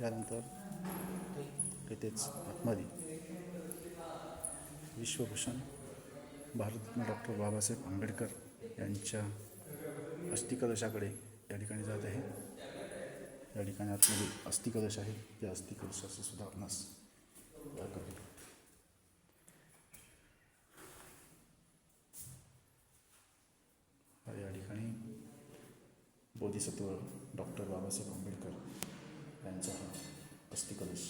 त्यानंतर येथेच आतमध्ये. विश्वभूषण भारतरत्न डॉक्टर बाबासाहेब आंबेडकर यांच्या अस्थिकलशाकडे या ठिकाणी जात आहे. या ठिकाणी आतमध्ये अस्थिकलश आहे. त्या अस्थिकलशाचं सुद्धा आपणास दाखवतो या ठिकाणी बोधिसत्व डॉक्टर बाबासाहेब आंबेडकर यांचा हा अस्थिकलश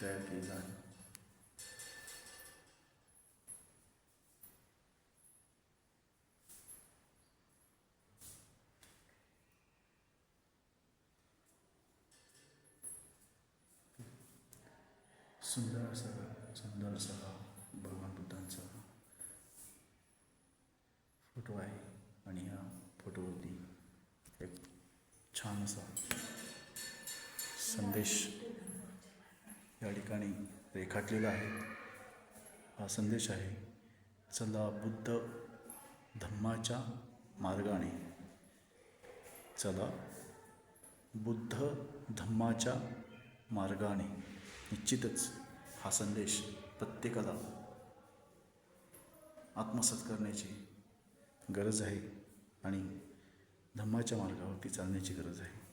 तयार केलेला आहे सुंदर असा सुंदर असा भगवान बुद्धांचा फ़ोटो आहे आणि या फोटोवरती एक छान असा संदेश या ठिकाणी रेखाटलेला आहे. हा संदेश आहे चला बुद्ध धम्माच्या मार्गाने. चला बुद्ध धम्माच्या मार्गाने. निश्चितच हा संदेश प्रत्येकाला आत्मसात करण्याची गरज आहे आणि धम्माच्या मार्गावरती चालण्याची गरज आहे.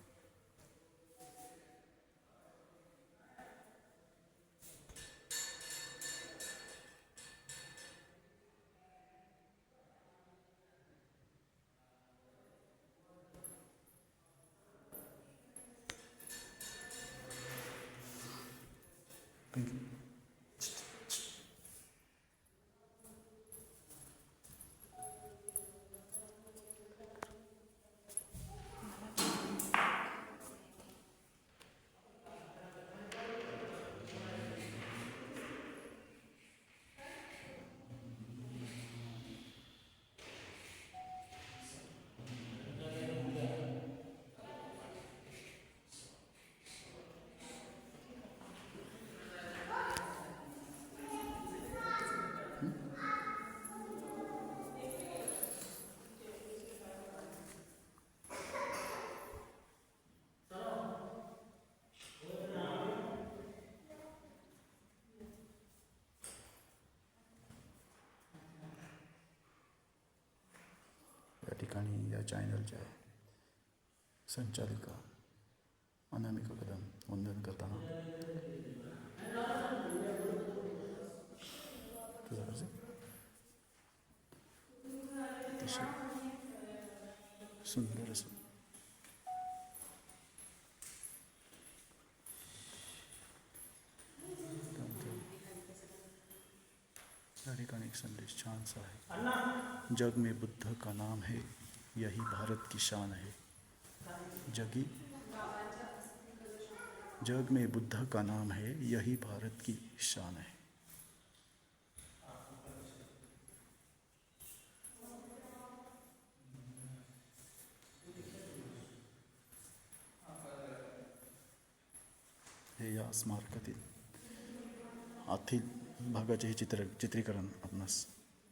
ठिकाणी या चॅनलच्या संचालिका, अनामिका कदम, वंदन करताना सुंदर असं ठिकाणी एक संदेश, छानसा आहे जग में बुद्ध का नाम है। यही भारत की शान है। जगी। जग में बुद्ध का नाम है, यही भारत की शान है। हे या भागाचे हे चित्र चित्रीकरण आपणास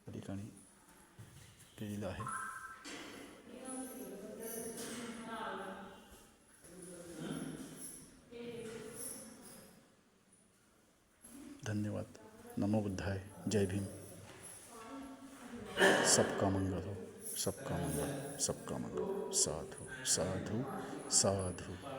या ठिकाणी केलेलं आहे. धन्यवाद। नमो बुद्धाय। जय भीम। सबका मंगल हो, सबका मंगल सबका मंगल। साधु साधु साधु।